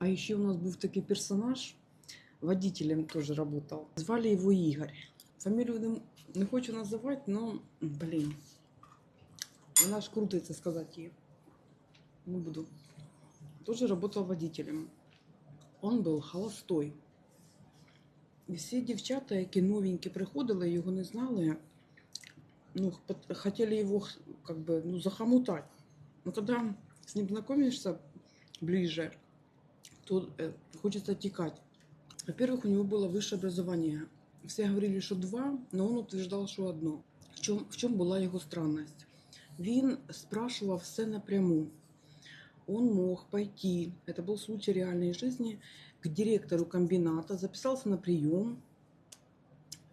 А еще у нас был такой персонаж, водителем тоже работал. Звали его Игорь. Фамилию не, не хочу называть, но, блин, она аж крутится сказать ее. Не буду. Тоже работал водителем. Он был холостой. І всі дівчата, які новенькі приходили, його не знали, ну, пот- хотели его как бы, ну, захомутать. Но когда с ним знакомишься ближе, то э, хочется текать. Во-первых, у него было высшее образование. Все говорили, что два, но он утверждал, что одно. В чем, в чем була його странність? Він спрашивал все напряму. Он мог пойти, это был случай реальной жизни, к директору комбината, записался на прием,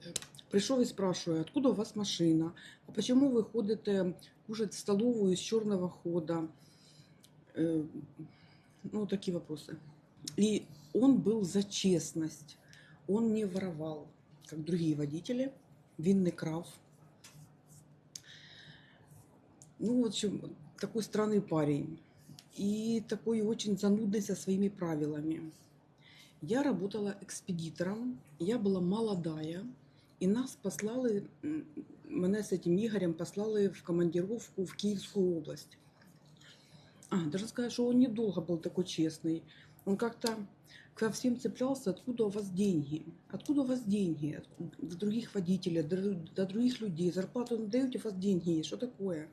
Э, пришел и спрашивает, откуда у вас машина, а почему вы ходите кушать в столовую из черного хода, Э, ну, такие вопросы. И он был за честность, он не воровал, как другие водители, він не крав. Ну, в общем, такой странный парень. И такой очень занудный со своими правилами. Я работала экспедитором, я была молодая, и нас послали, м, мене с этим Игорем послали в командировку в Киевскую область. А, даже сказать, что он недолго был такой честный. Он как-то ко всем цеплялся, откуда у вас деньги? Откуда у вас деньги? От- До других водителей, до, до других людей. Зарплату не у вас деньги есть. Что такое?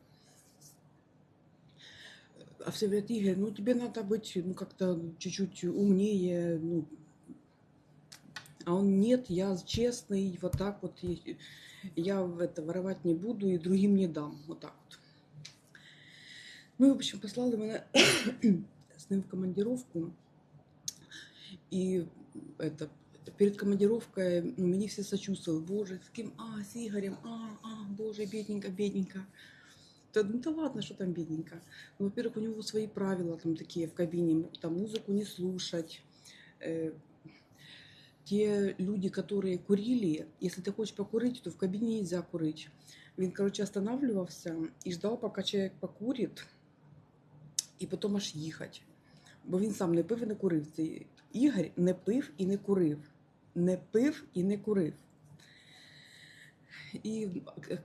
А все говорят, Игорь, ну тебе надо быть ну, как-то чуть-чуть умнее. Ну. А он, нет, я честный, вот так вот. Я это воровать не буду и другим не дам. Вот так вот. Ну, и, в общем, послали меня с ним в командировку. И это, перед командировкой ну, мені все сочувствовали. Боже, с кем? А, с Игорем. А, а, боже, бедненько, бедненько. Да, ну да ладно, что там бедненько. Ну, во-первых, у него свои правила там такие в кабине. Там музыку не слушать. Э, те люди, которые курили, если ты хочешь покурить, то в кабине нельзя курить. Він, короче, останавливався і ждав, поки чоловік покурить, і потім аж їхати. Бо він сам не пив і не курив. Цей Ігор не пив і не курив. Не пив і не курив. І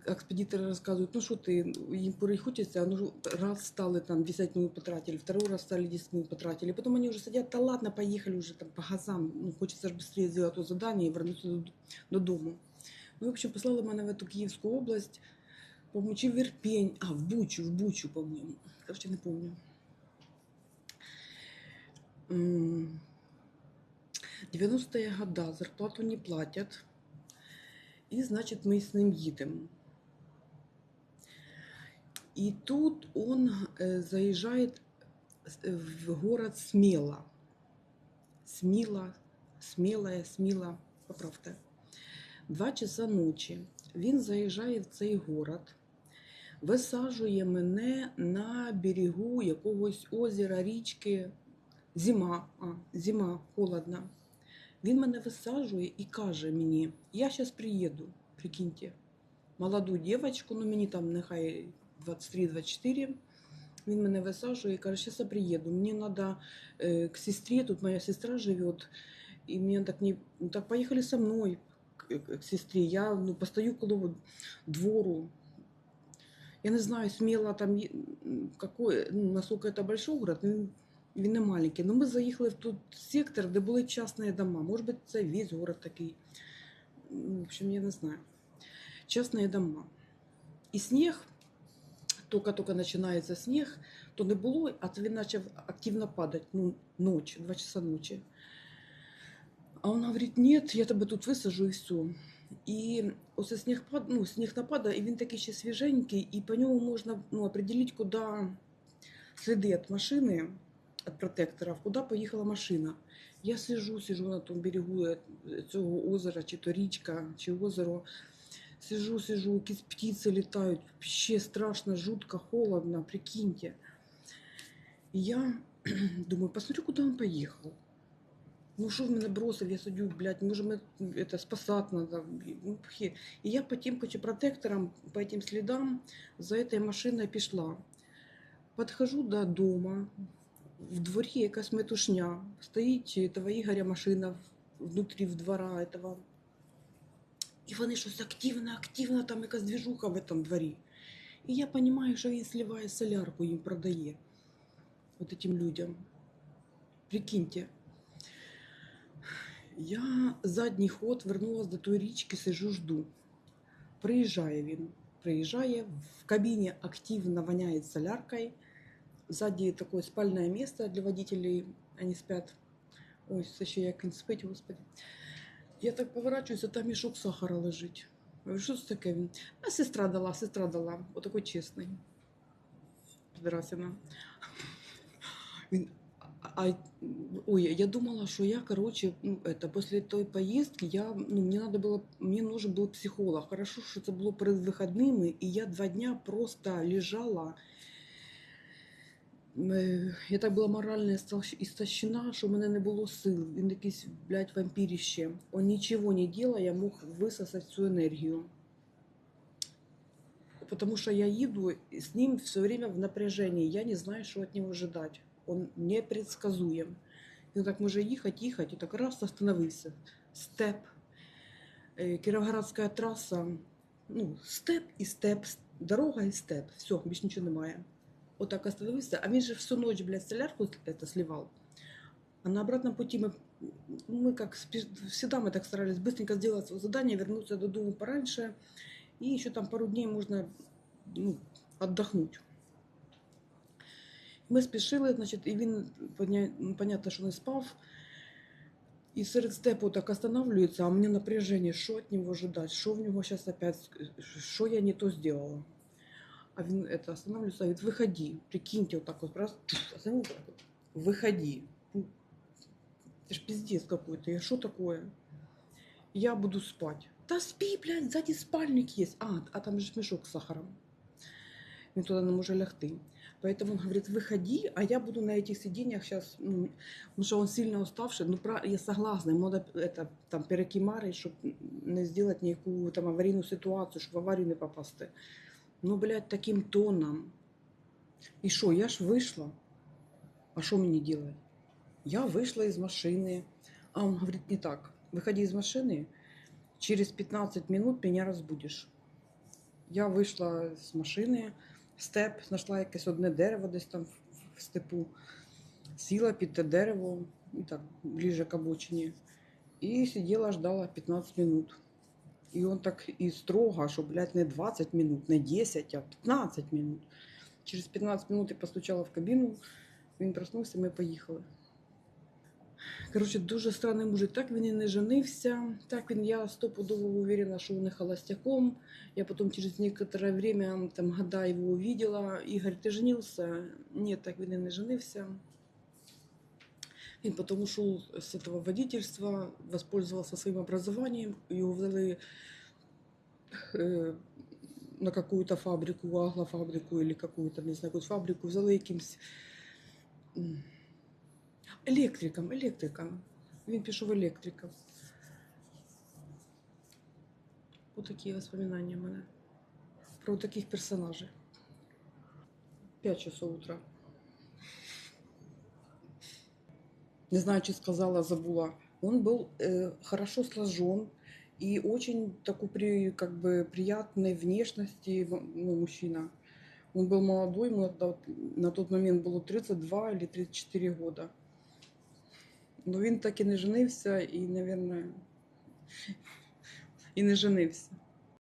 експедитори розказують, ну що ти, їм курить хочеться, ну раз стали там 10 минут потратили, второй раз стали 10 минут потратили, потом они уже сидят, да ладно, поехали уже там по газам, ну хочется же быстрее сделать то задание и вернуться до- додому. Ну, в общем, послали мене в эту Київську область, по-моєму, чи в Ірпень, а, в Бучу, в Бучу, по-моєму, короче, не помню. М, 90-е года зарплату не платят. И, значит, мы с ним едем. И тут он э, заезжает в город Смело. Сміло, смілая, сміла, поправте. Два часа ночі він заїжджає в цей город, висаджує мене на берегу якогось озера, річки. Зима, а, зима, холодно. Він мене висаджує і каже мені: я зараз приїду, прикиньте, молоду дівчинку, ну мені там нехай 23-24. Він мене висаджує і каже, зараз я приїду. Мені треба э, к сестрі, тут моя сестра живе, і мені так не ну, так поїхали со мною к, сестрі. Я ну, постою коло двору. Я не знаю, смело там какой, ну, насколько это большой город, він, не маленький. Ну, ми заїхали в тут сектор, де були частні дома. Може бути, це весь город такий. Ну, В общем, я не знаю. Частные дома. І сніг, тільки-тільки починається сніг, то не було, а то він почав активно падати, ну, ночі, 2 часа ночі. А він говорить, ні, я тебе тут висажу і все. І оце сніг, ну, сніг нападає, і він такий ще свіженький, і по ньому можна ну, определити, куди сліди від машини, від протекторів, куди поїхала машина. Я сижу, сижу на тому берегу е, цього озера, чи то річка, чи озеро. Сижу, сижу, якісь птиці літають, ще страшно, жутко, холодно, прикиньте. І я думаю, посмотрю, куди він поїхав. Ну, що в мене бросив, я сидю, блядь, може, ми это, спасати надо. Ну, хе. І я по тим короче, протекторам, по этим слідам за этой машиною пішла. Подхожу до дома, в дворі якась метушня. Стоїть этого Ігоря машина внутрі в двора этого. І вони щось активно, активно, там якась движуха в этом дворі. І я розумію, що він сливає солярку, їм продає. Вот этим людям. Прикиньте. Я задній ход вернулась до тої річки, сижу, жду. Приїжджає він. Приїжджає, в кабіні активно воняє соляркою. Сзади такое спальное место для водителей, они спят. Ой, це ще як він спить, господи. Я так поворачуюся, там мішок сахара лежить. Я говорю, що це таке він? А сестра дала, сестра дала. Отакий чесний. Підрасина. Він, а, ой, я думала, что я, короче, ну, это, после той поездки я, ну, мне надо было, мне нужен был психолог. Хорошо, що це було перед вихідними, і я два дня просто лежала. Я так була морально істощ- істощена, що в мене не було сил. Він якийсь, блядь, вампірище. Он нічого не делая, я мог висосати всю енергію. Потому что я еду с ним все время в напряжении. Я не знаю, что от него ожидать. Он непредсказуем. Він так може їхати, їхати, і так раз остановився. Степ. Е, Кіровоградська траса. Ну, степ і степ. Дорога і степ. Все, більше нічого немає. Отак остановився. А він же всю ночь, блядь, солярку это сливал. А на обратном пути мы, мы как спеш- всегда мы так старались быстренько сделать свое задание, вернуться до дома пораньше. И еще там пару дней можно ну, отдохнуть. Ми спішили, значить, і він, поня- ну, понятно, що не спав. І серед степу так останавливается, а у меня напряжение, що від нього ожидать, що в нього зараз опять, що я не то сделала. А він это, останавливается, говорит, выходи, прикиньте, вот так вот, раз, остановил, так вот, выходи. Ну, Это ж пиздец какой-то, я что такое? Я буду спать. Да спи, блядь, сзади спальник есть. А, а там же мешок с сахаром. Він туди не може лягти. Поэтому он говорит, выходи, а я буду на этих сиденьях сейчас, ну, потому что он сильно уставший. Ну, про- я согласна, ему надо это, там, перекимарить, щоб не сделать ніяку там аварійну ситуацію, щоб в аварію не попасти. Ну, блядь, таким тоном. І що, я ж вийшла. А що мені делать? Я вышла из машины. А он говорит, не так. Выходи из машины, через 15 минут меня разбудишь. Я вийшла з машини, степ, знайшла якесь одне дерево десь там в, в степу, сіла під те дерево, і так, ближе к обочині, і сиділа, ждала 15 минут. І він так і строго, що, блядь, не 20 минут, не 10, а 15 минут. Через 15 минут я постучала в кабіну, він проснувся, ми поїхали. Коротше, дуже странний мужик. Так він і не женився. Так він, я стопудово уверена, що він холостяком. Я потом через некоторое там, года его увидела. Игорь, ты женился? Нет, так він і не женився. Він потом ушел с этого водительства, воспользовался своим образованием, его взяли э, на какую-то фабрику, аглофабрику или какую-то, не знаю, какую фабрику, взяли якимсь м, електриком, електриком. Він пішов електриком. Ось такі воспоминання в мене про таких персонажей. 5 часов утра. Не знаю, чи сказала, забула. Он был э, хорошо сложен и очень такой при, как бы приятной внешности в- ну, мужчина. Он был молодой, ему на, на тот момент было 32 или 34 года. Но він так і не женився, і, наверное, і не женився.